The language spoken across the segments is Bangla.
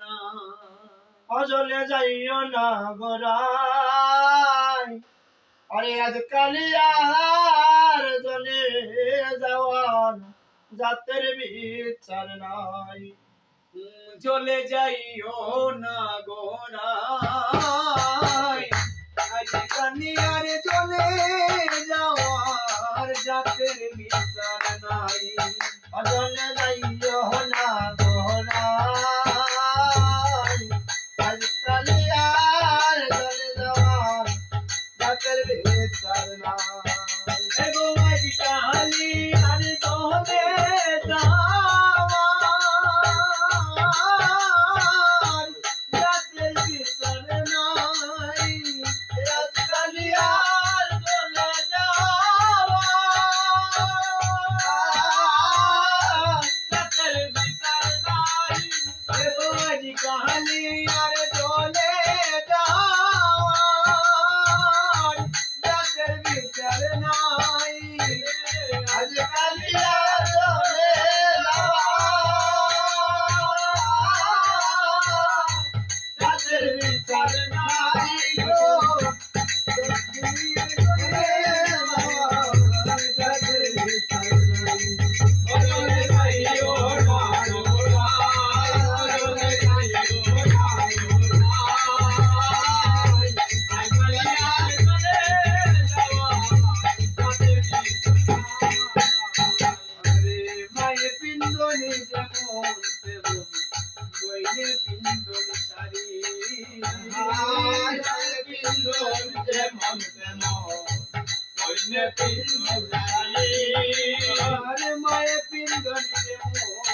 না। অজলে যাইও না গোরাই আরে আজ কালিয়ার জলে যাওয়ার জাতের বিচার নাই। চলে যাইও না माए पिंदनी देवो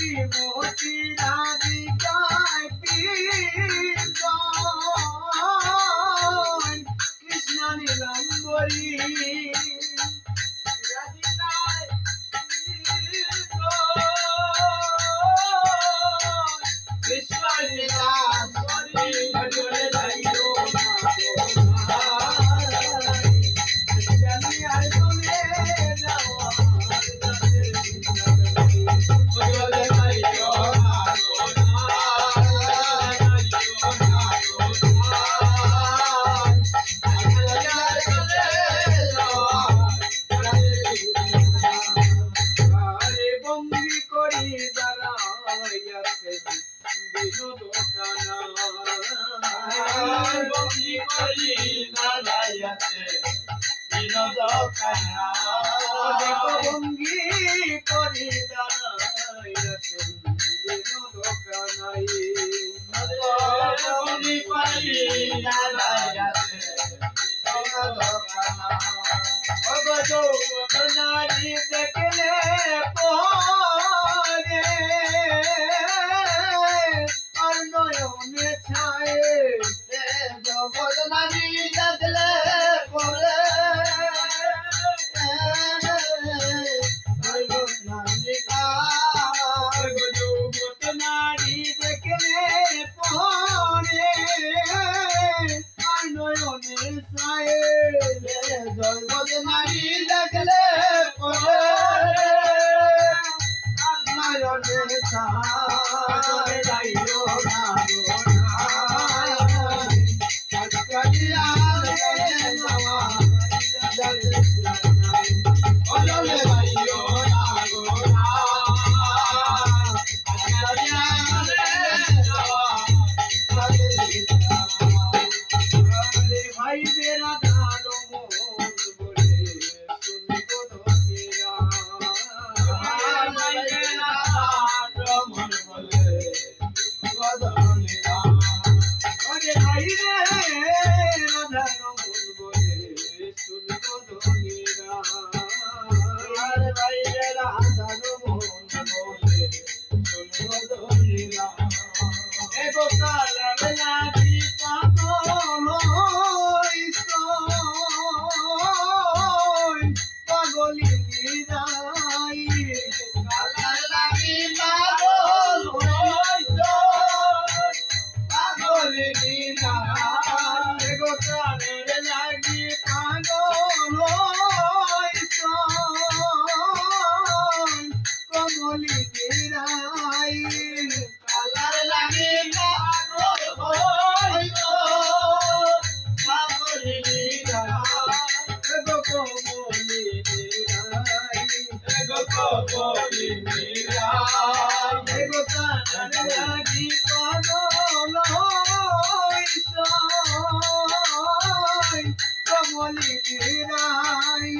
寂寞。বন্দি করি দাঁড়াইয়াছে বিনোদ খানা বন্দি করি দাঁড়া গাইবে রাধা রমন বলে শুনব ধনেরা গাইবে রাধা রমন বলে শুনব ধনেরা ওরে গাইবে রাধা রমন বলে শুনব ধনেরা আর গাইবে রাধা রমন বলে শুনব ধনেরা এ বোকা বলি বিরাই কালার লাগে পাগল হইল পাগল বিরাই গো বলি বিরাই গো বলি বিরাই গো কালার লাগি পাগল হইল কমলি বিরাই